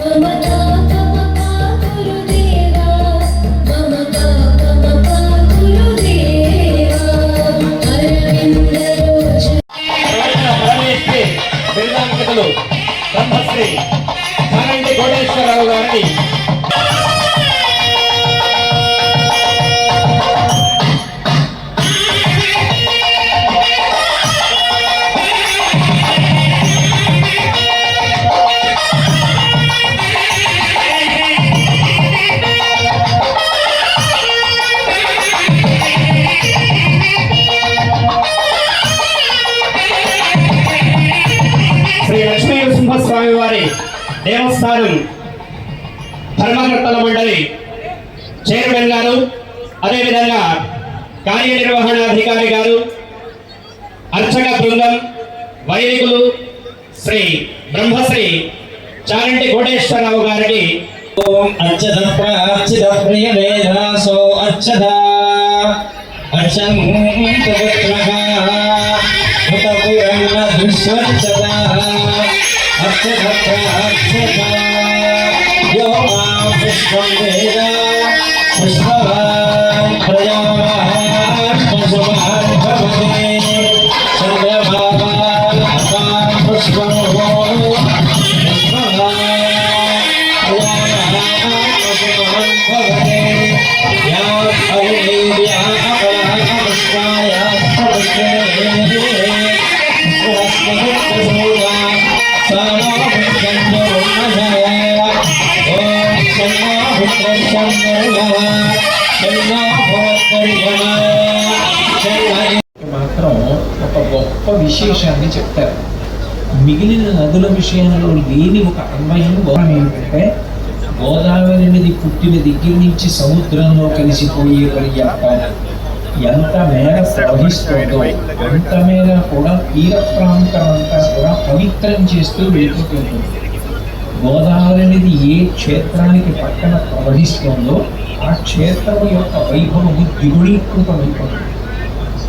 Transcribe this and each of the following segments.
Mama. దేవస్థానం ధర్మకర్తల మండలి chairman గారు అదేవిధంగా కార్యనిర్వహణాధికారి గారు అర్చక బృందం వైదికులు శ్రీ బ్రహ్మశ్రీ చారంటి కోటేశ్వరరావు గారికి ఓం అచ్చత ప్రార్చిత ప్రియ వేదాసో అచ్చత అచ్చంతపుత్రః హుతపురన్న దుస్వచ్చత అచ్చత మాం పుష్పం వేద విశేషాన్ని చెప్తారు. మిగిలిన నదుల విషయంలో లేని ఒక అన్వయం గౌరవం ఏంటంటే గోదావరి నది పుట్టిన దగ్గర నుంచి సముద్రంలో కలిసిపోయే పర్యంత ఎంత మేర ప్రవహిస్తుందో అంత మేర కూడా తీర ప్రాంతం అంతా కూడా పవిత్రం చేస్తూ వెళ్ళిపోతుంది గోదావరి నది ఏ క్షేత్రానికి పక్కన ప్రవహిస్తుందో ఆ క్షేత్రం యొక్క వైభవము ద్విగుణీకృతమైపోతుంది.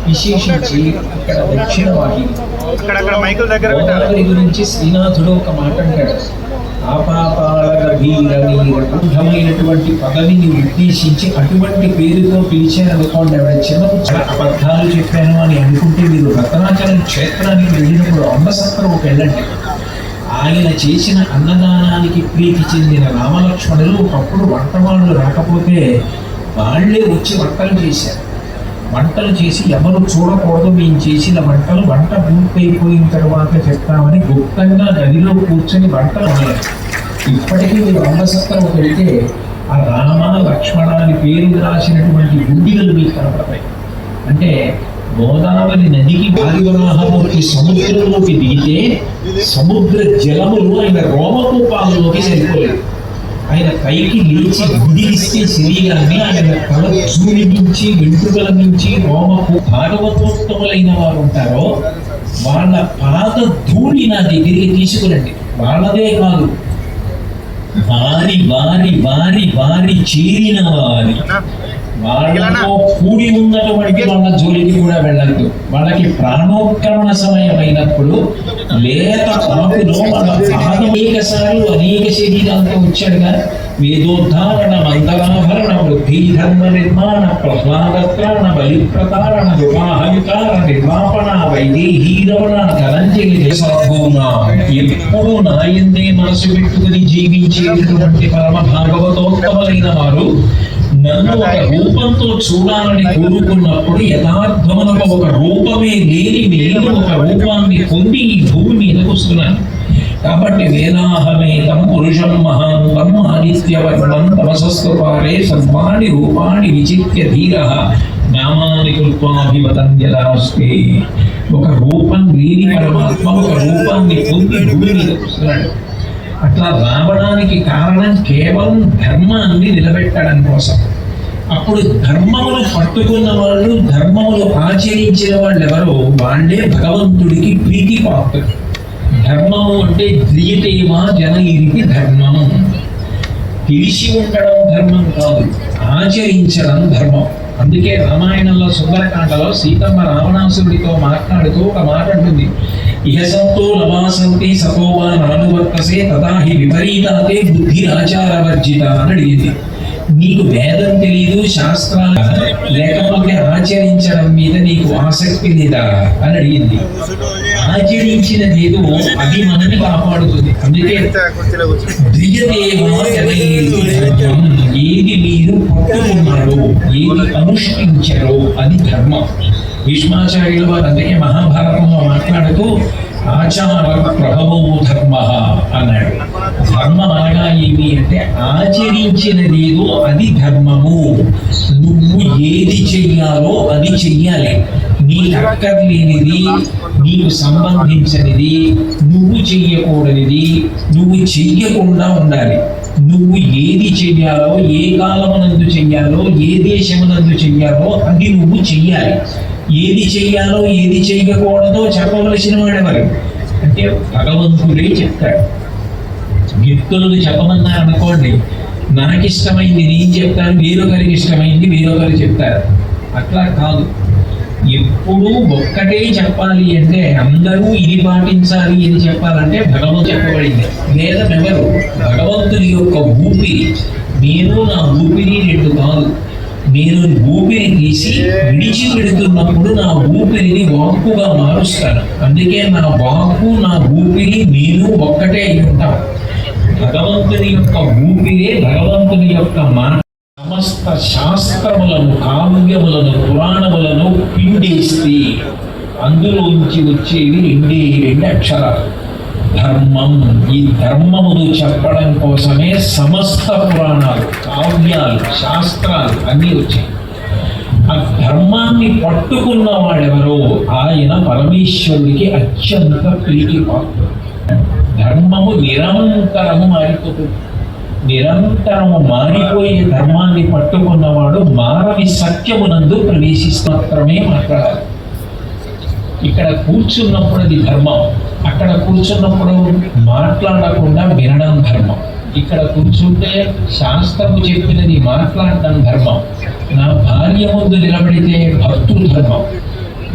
విశేషించి ఇక్కడ దక్షిణ వాహిని అక్కడక్కడ మైకుల దగ్గర పెట్టాలి. గోదావరి గురించి శ్రీనాథుడు ఒక మాట అంటాడు. ఆపాపాల గభీరమైనటువంటి పదవిని ఉద్దేశించి అటువంటి పేరుతో ఆవిడ చిన్నప్పుడు చాలా అబద్ధాలు చెప్పాను అని అనుకుంటే మీరు రత్నాచలం క్షేత్రానికి వెళ్ళినప్పుడు అమ్మసత్రంకి వెళ్ళండి. ఆయన చేసిన అన్నదానానికి ప్రీతి చెందిన రామలక్ష్మణులు ఒకప్పుడు వంట వాళ్ళు రాకపోతే వాళ్ళే వచ్చి వంటలు చేశారు. వంటలు చేసి ఎవరు చూడకూడదు మేము చేసిన వంటలు వంట పూర్తయిపోయిన తర్వాత చెప్తామని గుప్తంగా గదిలో కూర్చొని వంటలు వండారు. ఇప్పటికీ మీరు అమ్మసత్రం వెళ్తే ఆ రామ లక్ష్మణ అని పేరు రాసినటువంటి గుండిగలు మీకు కనపడతాయి. అంటే గోదావరి నదికి పారివరాహమూర్తి సముద్రంలోకి దిగితే సముద్ర జలములు ఆయన రోమకూపాలలోకి సరిపోలేదు. ఆయన పైకి లేచి విడిగిస్తే శరీరాన్ని ఆయన తల చూడి నుంచి వెంట్రుకల నుంచి రోమకు భాగవతోత్తములైన వారు ఉంటారో వాళ్ళ పాద ధూళి నా దగ్గరికి తీసుకురండి. వాళ్ళదే కాదు. వారి వారి వారి వారి చేరిన వారి. కూడి ఉన్నటువంటి వాళ్ళ జోలికి కూడా వెళ్ళద్దు. వాళ్ళకి ప్రాణోత్క్రమణ సమయం అయినప్పుడు లేత కాపులో వాళ్ళ అనేక సార్లు అనేక శరీరాలతో వచ్చాడుగా వేదోద్ధారణ మంగళాభరణ వృద్ధి ధర్మ నిర్మాణ ప్రహ్లాదత్రాణ బలి ప్రతారణ వివాహ వికార నిర్వాపణ వైదేహీ రమణ ధనంజలి ఎప్పుడు నాయందే మనసు పెట్టుకుని జీవించేటటువంటి పరమ భాగవతోత్తములైన వారు నన్ను ఒక రూపంతో చూడాలని కోరుకున్నప్పుడు యథార్థమునకు ఒక రూపమే లేని నేను ఒక రూపాన్ని పొంది ఈ భూమి మీదకు వస్తున్నాను కాబట్టి వేదాహమేతం పురుషం మహాంతం ఆదిత్యవర్ణం తమసస్వపారే సర్వాణి రూపాణి విచిత్య ధీర. నామాని కృత్వాభివతంజలాస్తే ఒక రూపం లేని పరమాత్మ ఒక రూపాన్ని పొంది భూమి మీదకు వస్తున్నాడు అట్లా రావడానికి కారణం కేవలం ధర్మాన్ని నిలబెట్టడం కోసం. అప్పుడు ధర్మమును పట్టుకున్న వాళ్ళు ధర్మములు ఆచరించిన వాళ్ళు ఎవరో వాళ్ళే భగవంతుడికి ప్రీతి పాత్రుడు ధర్మము అంటే ధ్రియతేమా జనగిరికి ధర్మము. తెలిసి ఉండడం ధర్మం కాదు ఆచరించడం ధర్మం. అందుకే రామాయణంలో సుందరకాండలో సీతమ్మ రావణాసురుడితో మాట్లాడుతూ ఒక మాట అంటుంది. ఇహ సంతో నవాసంతి సతోవా నానువర్తసే తదాహి విపరీతాతే బుద్ధి ఆచారవర్జిత అని అడిగింది. నీకు వేదం తెలియదు శాస్త్రాలు లేకపోతే ఆచరించడం మీద నీకు ఆసక్తి లేదా అని అడిగింది. ఆచరించిన ఆచరించినదేదో అది మనని కాపాడుతుంది. అందుకే ఏది మీరు పట్టుకున్నారో ఏది అనుష్ఠించారో అది ధర్మం. భీష్మాచార్యుల వారు అందుకే మహాభారతంలో మాట్లాడుతూ ఆచార ప్రభవో ధర్మ అన్నాడు. ధర్మం అనగా ఏమి అంటే ఆచరించినదేదో అది ధర్మము. నువ్వు ఏది చెయ్యాలో అది చెయ్యాలి. నీకు అక్కర్లేనిది నీకు సంబంధించినది నువ్వు చెయ్యకూడనిది నువ్వు చెయ్యకుండా ఉండాలి. నువ్వు ఏది చెయ్యాలో ఏ కాలమునందు చెయ్యాలో ఏ దేశమునందు చెయ్యాలో అది నువ్వు చెయ్యాలి. ఏది చెయ్యాలో ఏది చేయకూడదో చెప్పవలసిన వాడెవరు అంటే భగవంతుడే చెప్తాడు. వ్యక్తులను చెప్పమన్నారు అనుకోండి నాకు ఇష్టమైంది నేను చెప్తాను వేరొకరికి ఇష్టమైంది వేరొకరు చెప్తారు. అట్లా కాదు. ఎప్పుడూ ఒక్కటే చెప్పాలి అంటే అందరూ ఇది పాటించాలి ఇది చెప్పాలంటే భగవంతు చెప్పబడింది. వేదం ఎవరు? భగవంతుని యొక్క ఊపిరి. నేను నా ఊపిరి రెండు కాదు. మీరు ఊపిరి తీసి విడిచి పెడుతున్నప్పుడు నా ఊపిరిని వాక్కుగా మారుస్తాను అందుకే నా వాక్కు నా ఊపిరి నేను ఒక్కటే అయి ఉంటాం భగవంతుని యొక్క ఊపిరే భగవంతుని యొక్క మన సమస్త శాస్త్రములను కావ్యములను పురాణములను పిండేస్తే అందులోంచి వచ్చేవి రెండే రెండు అక్షరాలు. ధర్మం ఈ ధర్మమును చెప్పడం కోసమే సమస్త పురాణాలు కావ్యాలు శాస్త్రాలు అన్నీ వచ్చాయి. ఆ ధర్మాన్ని పట్టుకున్న వాడెవరో ఆయన పరమేశ్వరుడికి అత్యంత ప్రీతి పాత్ర ధర్మము నిరంతరము మారిపోతుంది. నిరంతరము మారిపోయే ధర్మాన్ని పట్టుకున్నవాడు మానవి సత్యమునందు ప్రవేశిస్తూ మాత్రమే మాట్లాడాలి. ఇక్కడ కూర్చున్నప్పుడు అది ధర్మం. అక్కడ కూర్చున్నప్పుడు మాట్లాడకుండా వినడం ధర్మం. ఇక్కడ కూర్చుంటే శాస్త్రము చెప్పినది మాట్లాడడం ధర్మం. నా భార్య ముందు నిలబడితే భక్తు ధర్మం.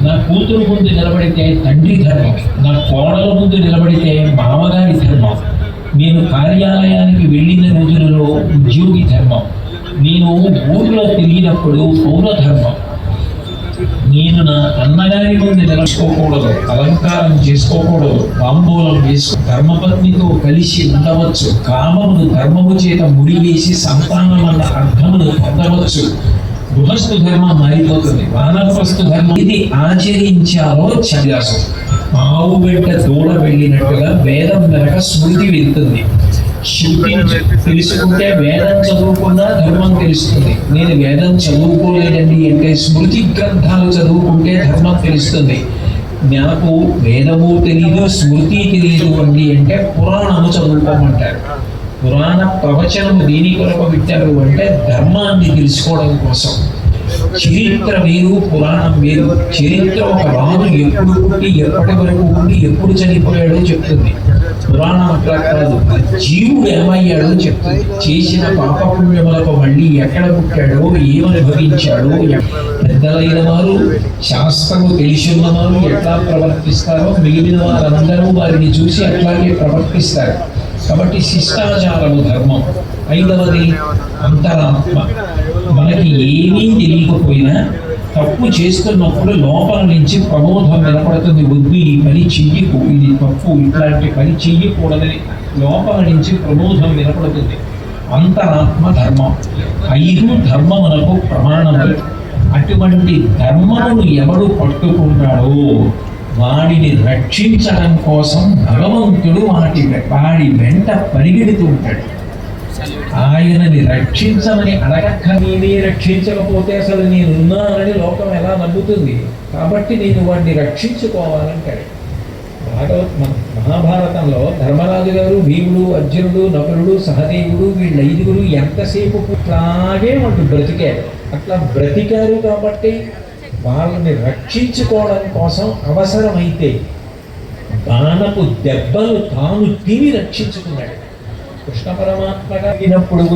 నా కూతురు ముందు నిలబడితే తండ్రి ధర్మం. నా కోడల ముందు నిలబడితే మామగారి ధర్మం. నేను కార్యాలయానికి వెళ్ళిన రోజులలో ఉద్యోగి ధర్మం. నేను ఊర్లో తిరిగినప్పుడు పౌర ధర్మం నేను నా అన్నగారి ముందు నిలబడుకోకూడదు అలంకారం చేసుకోకూడదు తాంబూలం వేసు ధర్మపత్నితో కలిసి ఉండవచ్చు కామమును ధర్మము చేత ముడివేసి సంతానం అన్న అర్థమును పొందవచ్చు. గృహస్థు ధర్మం మారిపోతుంది వానప్రస్థు ధర్మం ఇది ఆచరించాలో చర్యాసం. ఆవు వెంట దూడ వెళ్ళినట్టుగా వేదం వెనక స్మృతి వెళ్తుంది శృతిని తెలుసుకుంటే వేదం చదువుకున్నా ధర్మం తెలుస్తుంది. నేను వేదం చదువుకోలేదండి అంటే స్మృతి గ్రంథాలు చదువుకుంటే ధర్మం తెలుస్తుంది. నాకు వేదము తెలియదు స్మృతి తెలియదు అండి అంటే పురాణము చదువుకోమంటారు. పురాణ ప్రవచనము దేని కొరకు పెట్టారు అంటే ధర్మాన్ని తెలుసుకోవడం కోసం. చరిత్ర వేరు పురాణం వేరు. చరిత్ర ఒక రాజు ఎప్పుడు పుట్టి ఎప్పటి వరకు ఉండి ఎప్పుడు చనిపోయాడో చెప్తుంది. పురాణం అట్లా కాదు జీవుడు ఏమయ్యాడో చెప్తుంది చేసిన పాపపుణ్యములకు మళ్ళీ ఎక్కడ పుట్టాడో ఏమనుభవించాడో పెద్దలైన వారు శాస్త్రము తెలిసిన వారు ఎట్లా ప్రవర్తిస్తారో మిగిలిన వారందరూ వారిని చూసి అట్లాగే ప్రవర్తిస్తారు. కాబట్టి శిష్టాచారము ధర్మం. ఐదవది అంతరాత్మ. మనకి ఏమీ తెలియకపోయినా తప్పు చేస్తున్నప్పుడు లోపల నుంచి ప్రమోదం వినపడుతుంది. వద్దు ఈ పని చెయ్యకు ఇది తప్పు ఇట్లాంటి పని చెయ్యకూడదని లోపల నుంచి ప్రమోదం వినపడుతుంది. అంతరాత్మ ధర్మం. ఐదు ధర్మమునకు ప్రమాణములు. అటువంటి ధర్మమును ఎవడు పట్టుకుంటాడో వాడిని రక్షించడం కోసం భగవంతుడు వాటి వాడి వెంట పరిగెడుతూ ఉంటాడు. ఆయనని రక్షించమని అడగక్క నేనే రక్షించకపోతే అసలు నేనున్నానని లోకం ఎలా నమ్ముతుంది? కాబట్టి నేను వాడిని రక్షించుకోవాలంటాడు. భాగవత్ మహాభారతంలో ధర్మరాజు గారు భీముడు అర్జునుడు నకులుడు సహదేవుడు వీళ్ళ ఐదుగురు ఎంతసేపు అట్లాగే వాళ్ళు బ్రతికారు. అట్లా బ్రతికారు కాబట్టి వాళ్ళని రక్షించుకోవడం కోసం అవసరమైతే బాణపు దెబ్బలు తాను తిని రక్షించుకున్నాడు. కృష్ణ పరమాత్మగా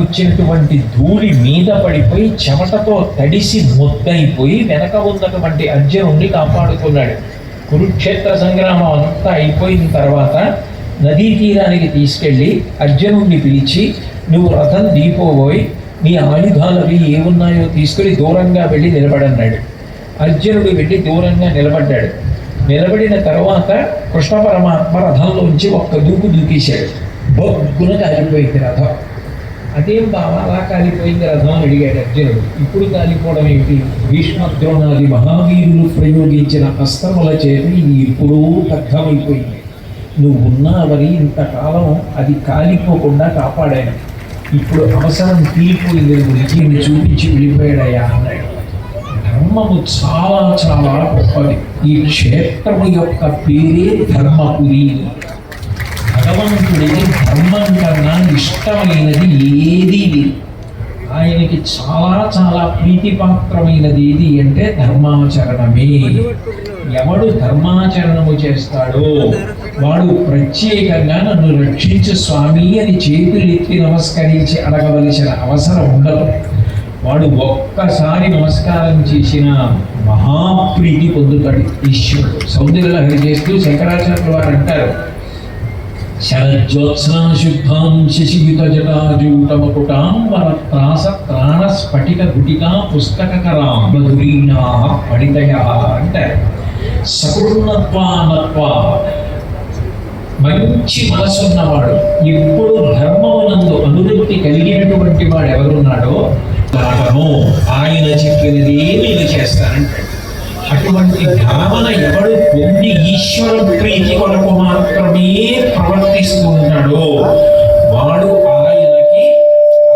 వచ్చినటువంటి ధూళి మీద పడిపోయి చెమటతో తడిసి ముద్దయిపోయి వెనక ఉన్నటువంటి అర్జునుడిని కాపాడుకున్నాడు. కురుక్షేత్ర సంగ్రామం అంతా అయిపోయిన తర్వాత నదీ తీరానికి తీసుకెళ్ళి అర్జునుడిని పిలిచి నువ్వు రథం దీపోబోయి నీ ఆయుధాలవి ఏమున్నాయో తీసుకుని దూరంగా వెళ్ళి నిలబడన్నాడు. అర్జునుడు వెళ్ళి దూరంగా నిలబడ్డాడు. నిలబడిన తర్వాత కృష్ణ పరమాత్మ రథంలోంచి ఒక్క దూకు దూకేశాడు. బొగ్గున కాలిపోయింది రథం. అదేం బావ అలా కాలిపోయింది రథం అని అడిగాడు అర్జునుడు. ఇప్పుడు కాలిపోవడం ఏమిటి? భీష్మద్రోణాది మహావీరులు ప్రయోగించిన అస్త్రముల చేత ఇది ఎప్పుడూ దగ్ధమైపోయింది నువ్వు ఉన్నావని ఇంతకాలం అది కాలిపోకుండా కాపాడాను. ఇప్పుడు అవసరం తీరిపోయింది గురించి నిన్ను చూపించి వెళ్ళిపోయాడయ్యా అన్నాడు. ధర్మము చాలా చాలా గొప్పది. ఈ క్షేత్రము యొక్క పేరే ధర్మపురి. భగవంతుడికి ధర్మం కన్నా ఇష్టమైనది ఏది లేదు. ఆయనకి చాలా చాలా ప్రీతిపాత్రమైనది ఏది అంటే ధర్మాచరణమే. ఎవడు ధర్మాచరణము చేస్తాడో వాడు ప్రత్యేకంగా నన్ను రక్షించు స్వామి అని చేతులెత్తి నమస్కరించి అడగవలసిన అవసరం ఉండదు. వాడు ఒక్కసారి నమస్కారం చేసిన మహాప్రీతి పొందుతాడు ఈశ్వరుడు. సౌందర్యలహరి చేస్తూ శంకరాచార్యులు వారు అంటారు శరజ్యోత్సనా శుద్ధాం శశియుత వర వరత్రాస త్రాణ స్ఫటిక గుటికా పుస్తకరాం మధురీనా పడితయ అంటే సకుర్ణత్వానత్వా మంచి మనసున్నవాడు ఎప్పుడు ధర్మమునందు అనువృత్తి కలిగినటువంటి వాడు ఎవరున్నాడో లాభము ఆయన చెప్పినది నేను చేస్తానంటాడు అటువంటి భావన ఎవడు పొంది ఈశ్వర ప్రీతి కొరకు మాత్రమే ప్రవర్తిస్తూ ఉంటాడో వాడు ఆయనకి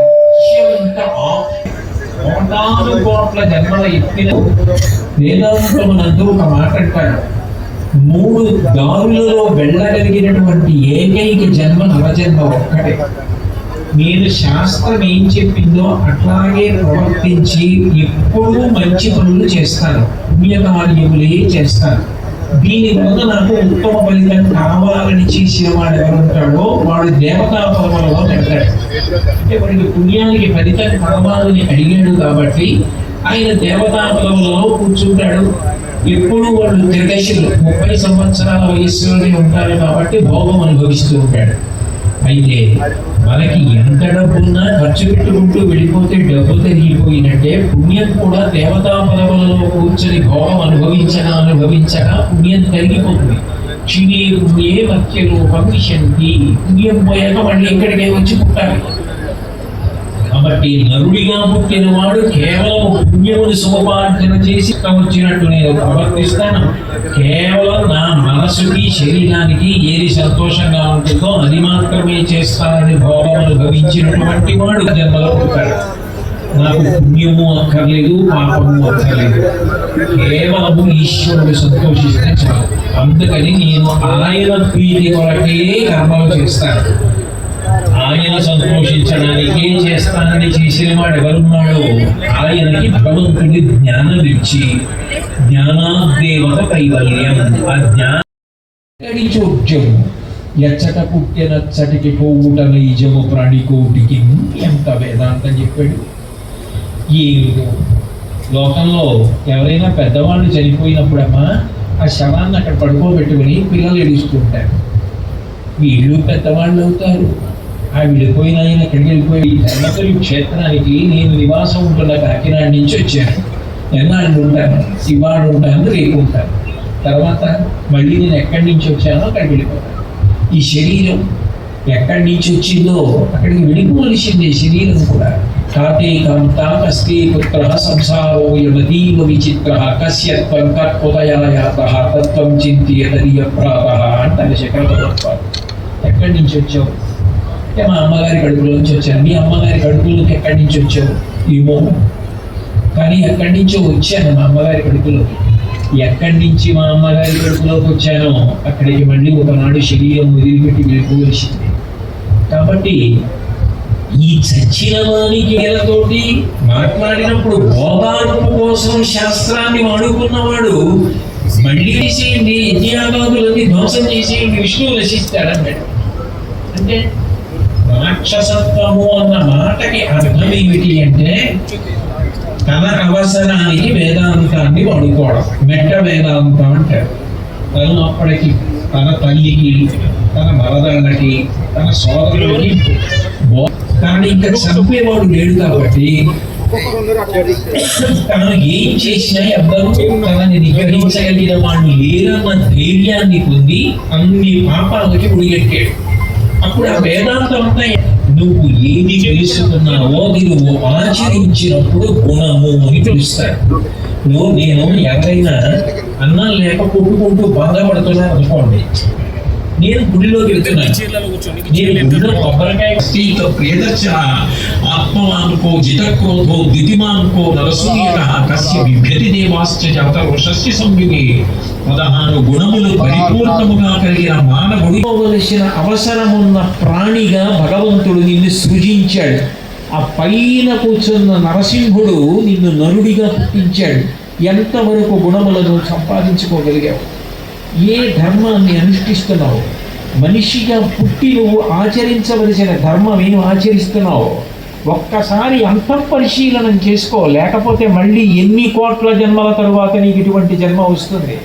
అత్యంత కోటాను కోట్ల జన్మల ఎత్తిన వేదాంతమునందు ఒక మాట అంటాడు. మూడు దారులలో వెళ్ళగలిగినటువంటి ఏకైక జన్మ నవజన్మ ఒక్కటే. నేను శాస్త్రం ఏం చెప్పిందో అట్లాగే ప్రవర్తించి ఎప్పుడూ మంచి పనులు చేస్తాను పుణ్యకార్యములే చేస్తాను దీని వల్ల నాకు ఉత్తమ ఫలితం కావాలని చేసిన వాడు ఎవరుంటాడో వాడు దేవతా పర్వంలో పెడతాడు. అంటే వాడికి పుణ్యానికి ఫలితం కావాలని అడిగాడు కాబట్టి ఆయన దేవతా పర్వంలో కూర్చుంటాడు. ఎప్పుడు వాళ్ళు త్రిదశలు ముప్పై సంవత్సరాల వయస్సులోనే ఉంటారు కాబట్టి భోగం అనుభవిస్తూ ఉంటాడు. అయితే మనకి ఎంత డబ్బున్నా ఖర్చు పెట్టుకుంటూ వెళ్ళిపోతే డబ్బు తరిగిపోయినట్టే పుణ్యం కూడా దేవతా పదవులలో కూర్చొని భోగం అనుభవించగా అనుభవించగా పుణ్యం తరిగిపోతుంది క్షీణే పుణ్యే మత్యలో పంపిషంతి పుణ్యం పోయాక మళ్ళీ ఇక్కడికే వచ్చి పుట్టాలి? కాబట్టి నరుడిగా పుట్టిన వాడు కేవలం పుణ్యముని సముపార్జన చేసి ఇష్టం వచ్చినట్టు నేను ప్రవర్తిస్తాను కేవలం మనసుకి శరీరానికి ఏది సంతోషంగా ఉంటుందో అది మాత్రమే చేస్తానని భోగం అనుభవించినటువంటి వాడు జన్మలో పుట్టాడు. నాకు పుణ్యము అక్కర్లేదు పాపము అక్కర్లేదు. కేవలము ఈశ్వరుడు సంతోషిస్తే చాలు. అందుకని నేను ఆయన ప్రీతి కొరకే కర్మలు చేస్తాను. ఆయన సంతోషించడానికి చేస్తానని చేసిన వాడు ఎవరున్నాడో ఆయనకి భగవంతుడి జ్ఞానం ఇచ్చి జ్ఞానాదేవత కైవల్యం. ఆ జ్ఞానం చోద్యము ఎచ్చట పుట్టినచ్చటికి పోవుట నైజము ప్రాణికోటికి ఎంత వేదాంతం చెప్పాడు? ఏదో లోకంలో ఎవరైనా పెద్దవాళ్ళు చనిపోయినప్పుడమ్మా ఆ శవాన్ని అక్కడ పడుకోబెట్టుకుని పిల్లలు ఏడుస్తుంటారు. వీళ్ళు పెద్దవాళ్ళు అవుతారు ఆ విడిపోయిన ఆయన ఎక్కడికి వెళ్ళిపోయి ధర్మపురి క్షేత్రానికి నేను నివాసం ఉంటున్న కాకినాడ నుంచి వచ్చాను. ఎన్నాళ్ళు ఉంటాను? ఇవాళ ఉంటాను రేపు ఉంటాను. తర్వాత మళ్ళీ నేను ఎక్కడి నుంచి వచ్చానో అక్కడికి వెళ్ళిపోతాను. ఈ శరీరం ఎక్కడి నుంచి వచ్చిందో అక్కడికి వెళ్ళిపోవలసిందే శరీరం కూడా. కాటే తామస్తే పుత్ర సంసారో యమతీవ విచిత్ర కస్యత్వం కర్పుదయాయాత తత్వం చింతియదరియ ప్రాత అంటారు శకర ఎక్కడి నుంచి వచ్చావు? అంటే మా అమ్మగారి కడుపులో నుంచి వచ్చాను. మీ అమ్మగారి కడుపులోకి ఎక్కడి నుంచి వచ్చావు? ఏమో కానీ ఎక్కడి నుంచో వచ్చాను మా అమ్మగారి కడుపులోకి. ఎక్కడి నుంచి మా అమ్మగారి కడుపులోకి వచ్చానో అక్కడికి మళ్ళీ ఒకనాడు శరీరం వదిలిపెట్టి వెళ్ళిపోవలసింది. కాబట్టి ఈ చచ్చిన వానికేలతోటి మాట్లాడినప్పుడు ఓదార్పు కోసం శాస్త్రాన్ని వాడుకున్నవాడు మళ్ళీ చేసేయండి యజ్ఞాగాదులన్నీ ధ్వంసం చేసేయండి విష్ణువు రచిస్తాడన్నాడు. అంటే రాక్షసత్వము అన్న మాటకి అర్థం ఏమిటి అంటే తన అవసరానికి వేదాంతాన్ని వాడుకోవడం మెట్ట వేదాంతం అంటారు. తను అప్పటికి తన తల్లికి తన మరదళ్ళకి తన సోదరులకి తనని కానీ ఇంకా చంపేవాడు లేడు కాబట్టి తను ఏం చేసినా ఎవ్వరూ తనని నిగ్రహించగలిగిన వాడు లేరన్న ధైర్యాన్ని పొంది అన్ని పాపాలకి ఉడిగట్టాడు అప్పుడు ఆ వేదాంతం అంతా నువ్వు ఏది తెలుసుకున్నావో అది నువ్వు ఆచరించినప్పుడు గుణము అని పిలుస్తాడు నువ్వు నేను ఎవరైనా అన్నం లేక కొట్టుకుంటూ బాధపడుతున్నా అనుకోండి నేను గుడిలోకి వెళ్తున్నాను నేను గుడిలో కొబ్బరికాయ స్థిత ప్రియదర్శన ఆత్మవానుకో జితక్రోధో దితిమానుకో నరసూయక కస్య విభ్యతి దేవాశ్చ జాత వృషస్య సంయుగే పదహారు గుణములు పరిపూర్ణముగా కలిగిన మానవుడి పోవలసిన అవసరమున్న ప్రాణిగా భగవంతుడు నిన్ను సృజించాడు. ఆ పైన కూర్చున్న నరసింహుడు నిన్ను నరుడిగా పుట్టించాడు. ఎంతవరకు గుణములను సంపాదించుకోగలిగావు? ఏ ధర్మాన్ని అనుష్ఠిస్తున్నావు? మనిషిగా పుట్టి నువ్వు ఆచరించవలసిన ధర్మం ఏం ఆచరిస్తున్నావు? ఒక్కసారి అంతఃపరిశీలనం చేసుకో లేకపోతే మళ్ళీ ఎన్ని కోట్ల జన్మల తరువాత నీకు ఇటువంటి జన్మ వస్తుంది.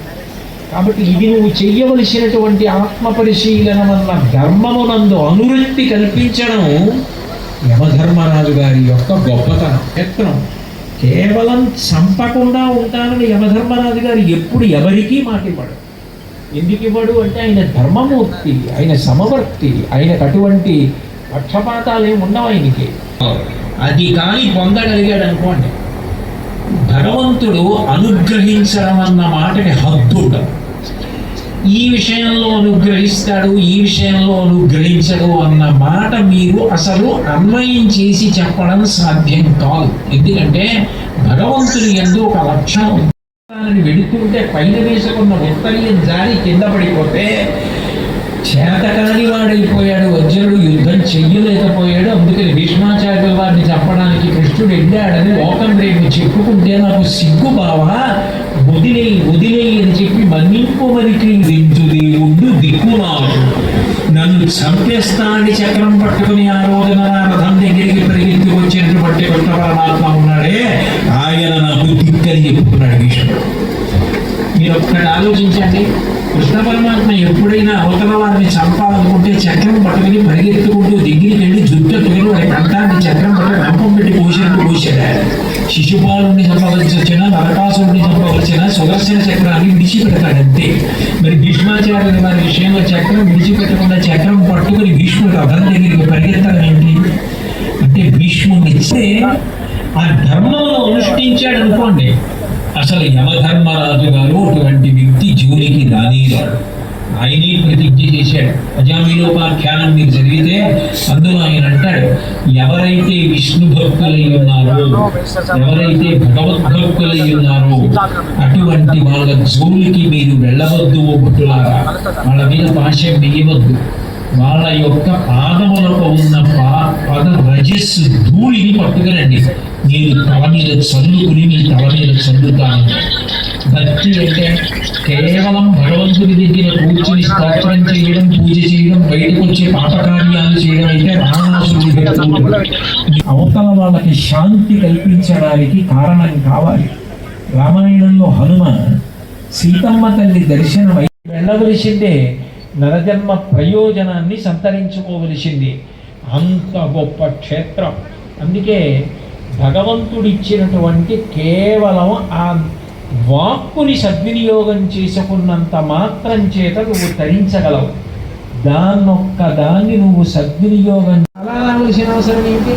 కాబట్టి ఇది నువ్వు చెయ్యవలసినటువంటి ఆత్మ పరిశీలనమన్న ధర్మమునందు అనురక్తి కల్పించడం యమధర్మరాజు గారి యొక్క గొప్పతనం యత్నం. కేవలం చంపకుండా ఉంటానని యమధర్మరాజు గారు ఎప్పుడు ఎవరికీ మాట ఎందుకు ఇవ్వడు అంటే ఆయన ధర్మమూర్తి ఆయన సమవర్తి ఆయనకు అటువంటి పక్షపాతాలు ఏమి ఉండవు ఆయనకి. అది కానీ పొందగలిగాడు అనుకోండి. ధనవంతుడు అనుగ్రహించడం అన్న మాటకి హద్దు ఉండదు ఈ విషయంలో అనుగ్రహిస్తాడు ఈ విషయంలో అనుగ్రహించడు అన్న మాట మీరు అసలు అన్వయం చేసి చెప్పడం సాధ్యం కాదు. ఎందుకంటే భగవంతుని ఎందు ఒక లక్ష్యం ఉంది. వెడుతుంటే పైన వేసుకున్న ఉత్తరీయం జారి కింద పడిపోతే చేతకాని వాడైపోయాడు వజ్రుడు యుద్ధం చెయ్యలేకపోయాడు అందుకని భీష్మాచార్యుల వారిని చంపడానికి కృష్ణుడు వెళ్ళాడని లోకం రేపు చెప్పుకుంటే నాకు సిగ్గు బావా వదిలేయి వదిలేయి అని చెప్పి మన్నింపుమరికి దించు దేవుడు దిక్కునాడు నన్ను చంపేస్తానని చక్రం పట్టుకుని ఆ రోజున నా రథం దగ్గరికి పరిగెత్తి వచ్చేటటువంటి కృష్ణ పరమాత్మ ఉన్నాడే. ఆయన నా బుద్ధి కలిగి చెప్పుకున్నాడు భీష్ముడు. మీరు ఒక్కటి ఆలోచించండి. కృష్ణ పరమాత్మ ఎప్పుడైనా అవతల వారిని చంపాలనుకుంటే చక్రం పట్టుకుని పరిగెత్తుకుంటూ దగ్గరికి వెళ్ళి జుట్టెత్తుకుని వాడి కంఠాన్ని చక్రం పట్టుకుని రంపం పెట్టి పోసినట్టు పోసాడు శిశుపాలుని చంపవలసి వచ్చినా నరకాసురుడిని చంపవలసిన సుదర్శన చక్రాన్ని విడిచిపెడతాడంతే. మరి భీష్మాచార్యుల వారి విషయంలో చక్రం విడిచిపెట్టకుండా చక్రం పట్టుకుని భీష్ముడు రథం దగ్గరికి పరిగెత్తడం ఏంటి అంటే భీష్ముడిచ్చే ఆ ధర్మంలో అనుష్ఠించాడు అనుకోండి అసలు యమధర్మరాజు గారు అటువంటి వ్యక్తి జీవునికి రానివాడు ఆయనే ప్రతిజ్ఞ చేశాడు. అజామిలోపాఖ్యానం మీరు చదివితే అందులో ఆయన అంటాడు ఎవరైతే విష్ణు భక్తులై ఉన్నారో ఎవరైతే భగవద్భక్తులై ఉన్నారో అటువంటి వాళ్ళ జోలికి మీరు వెళ్ళవద్దు ఓ భక్తులారా వాళ్ళ మీద పాశం వేయవద్దు. వాళ్ళ యొక్క పాదములకు ఉన్న పా పద రజస్సు ధూళిని పట్టుకురండి. మీరు తల మీద చల్లుకుని మీ తల మీద చల్లుతాను భక్తి అంటే కేవలం భగవంతుడి దగ్గర కూర్చుని స్తోత్రం చేయడం పూజ చేయడం బయటకు వచ్చే పాపకార్యాలు చేయడం అయితే రావణాసురుడి అవతల వాళ్ళకి శాంతి కల్పించడానికి కారణం కావాలి. రామాయణంలో హనుమ సీతమ్మ తల్లి దర్శనం వెళ్ళవలసిందే నరజన్మ ప్రయోజనాన్ని సంతరించుకోవలసింది. అంత గొప్ప క్షేత్రం. అందుకే భగవంతుడిచ్చినటువంటి కేవలం ఆ వాక్కుని సద్వినియోగం చేసుకున్నంత మాత్రం చేత నువ్వు తరించగలవు. దాన్నొక్క దాన్ని నువ్వు సద్వినియోగం అలా రావలసిన అవసరం ఏంటి?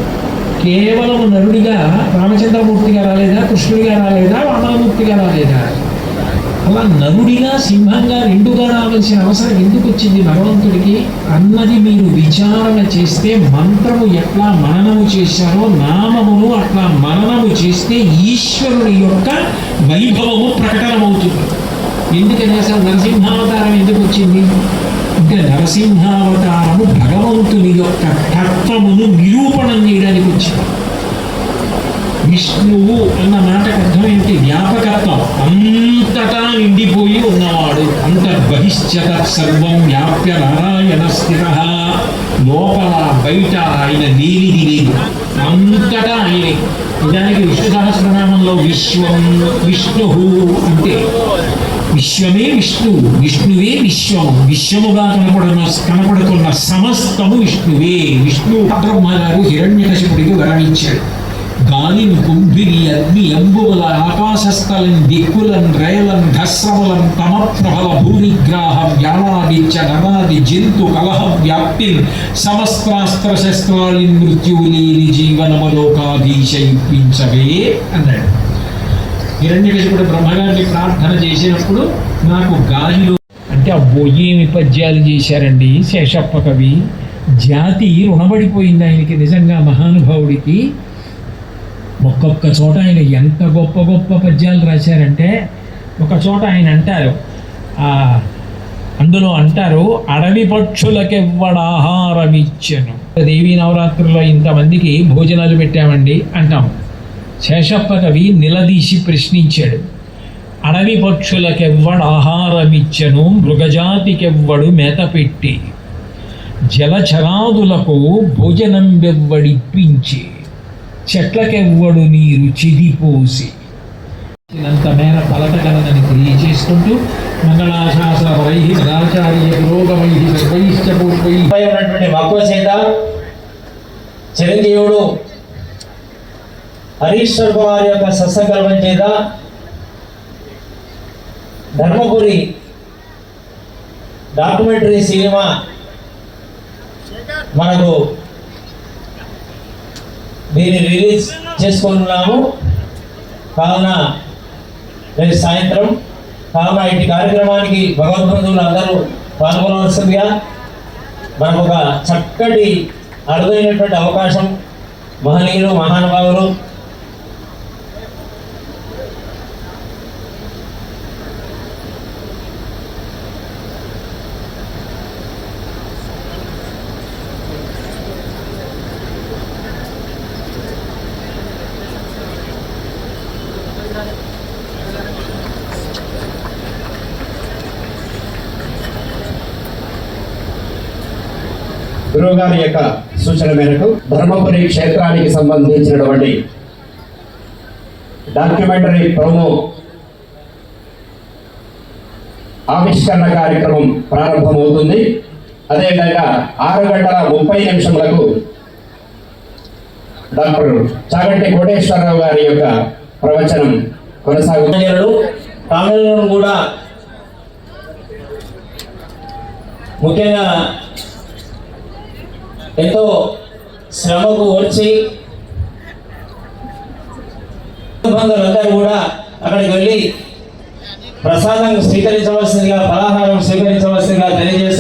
కేవలం నరుడిగా రామచంద్రమూర్తిగా రాలేదా? కృష్ణుడిగా రాలేదా? వామనమూర్తిగా రాలేదా? అలా నరుడిగా సింహంగా రెండుగా రావాల్సిన అవసరం ఎందుకు వచ్చింది భగవంతుడికి? అన్నది మీరు విచారణ చేస్తే మంత్రము ఎట్లా మననము చేశారో నామమును అట్లా మననము చేస్తే ఈశ్వరుని యొక్క వైభవము ప్రకటనమవుతుంది. ఎందుకని అసలు నరసింహావతారం ఎందుకు వచ్చింది అంటే నరసింహావతారము భగవంతుని యొక్క తత్వమును నిరూపణం చేయడానికి వచ్చింది. విష్ణువు అన్న మాటకు అర్థం ఏంటి? వ్యాపకత్వం. అంతటా నిండిపోయి ఉన్నవాడు అంతర్బహిష్యత సర్వం వ్యాప్య నారాయణ స్థిర. లోపల బయట ఆయన లేనిది లేదు. అంతటా ఆయనే. నిజానికి విష్ణు సహస్రనామంలో విశ్వం విష్ణు అంటే విశ్వమే విష్ణువు విష్ణువే విశ్వం. విశ్వముగా కనపడున్న కనపడుతున్న సమస్తము విష్ణువే. విష్ణు బ్రహ్మ గారు హిరణ్యకశిపుడికి వరణించాడు. గాలిని కుంభిని అగ్ని ఎంబువల ఆకాశస్థలం దిక్కులన్ రేలన్ ఘస్రములం తమప్రబల భూనిగ్రాహ యానాదిత్య ననాది జంతు కలహ వ్యాప్తి సమస్త్రాస్త్ర శస్త్రాలి మృత్యువు లేని జీవనములోకాధీశ ఇప్పించవే అన్నాడు. హిరణ్యకశిపుడు బ్రహ్మగారిని ప్రార్థన చేసినప్పుడు నాకు గాలిలో అంటే అబ్బో ఏమి పద్యాలు చేశారండి శేషప్ప కవి. జాతి రుణపడిపోయింది ఆయనకి. నిజంగా మహానుభావుడికి ఒక్కొక్క చోట ఆయన ఎంత గొప్ప గొప్ప పద్యాలు రాశారంటే ఒక చోట ఆయన అంటారు అందులో అంటారు అడవి పక్షులకెవ్వడ ఆహారం దేవి దేవీ నవరాత్రుల్లో ఇంతమందికి భోజనాలు పెట్టామండి అంటాం. శేషప్ప కవి నిలదీసి ప్రశ్నించాడు అడవి పక్షులకెవ్వడు ఆహారమిచ్చను మృగజాతికెవ్వడు మేత పెట్టి జలచరాదులకు భోజనం వెవ్వడిప్పించి చెట్లకెవ్వడు నీరు చిదిపోసి అంత మేర ఫలతగలనని తెలియజేసుకుంటూ మంగళాశాసనపరై సదాచార్య పురోగమై సర్వైశ్చ పూర్వై ఉన్నటువంటి మక్కువ చేత చిరంజీవుడు హరీశ్వర్ కుమార్ యొక్క సత్సంకల్పం చేత ధర్మపురి డాక్యుమెంటరీ సినిమా మనకు దీన్ని రిలీజ్ చేసుకుంటున్నాము. కావున రేపు సాయంత్రం కావున ఇటు కార్యక్రమానికి భగవద్బంధువులు అందరూ పాల్గొనవలసిందిగా మనకు ఒక చక్కటి అరుదైనటువంటి అవకాశం మహనీయులు మహానుభావులు గురువు గారి యొక్క సూచన మేరకు ధర్మపురి క్షేత్రానికి సంబంధించినటువంటి డాక్యుమెంటరీ ప్రోమో ఆవిష్కరణ కార్యక్రమం ప్రారంభమవుతుంది. అదేవిధంగా ఆరు గంటల ముప్పై నిమిషములకు డాక్టర్ చాగంటి కోటేశ్వరరావు గారి యొక్క ప్రవచనం కొనసాగుతుంది. తమిళను కూడా ముఖ్యంగా ఎంతో శ్రమకు వచ్చి బంధువులందరూ కూడా అక్కడికి వెళ్ళి ప్రసాదం స్వీకరించవలసిందిగా ఫలాహారం స్వీకరించవలసిందిగా తెలియజేస్తారు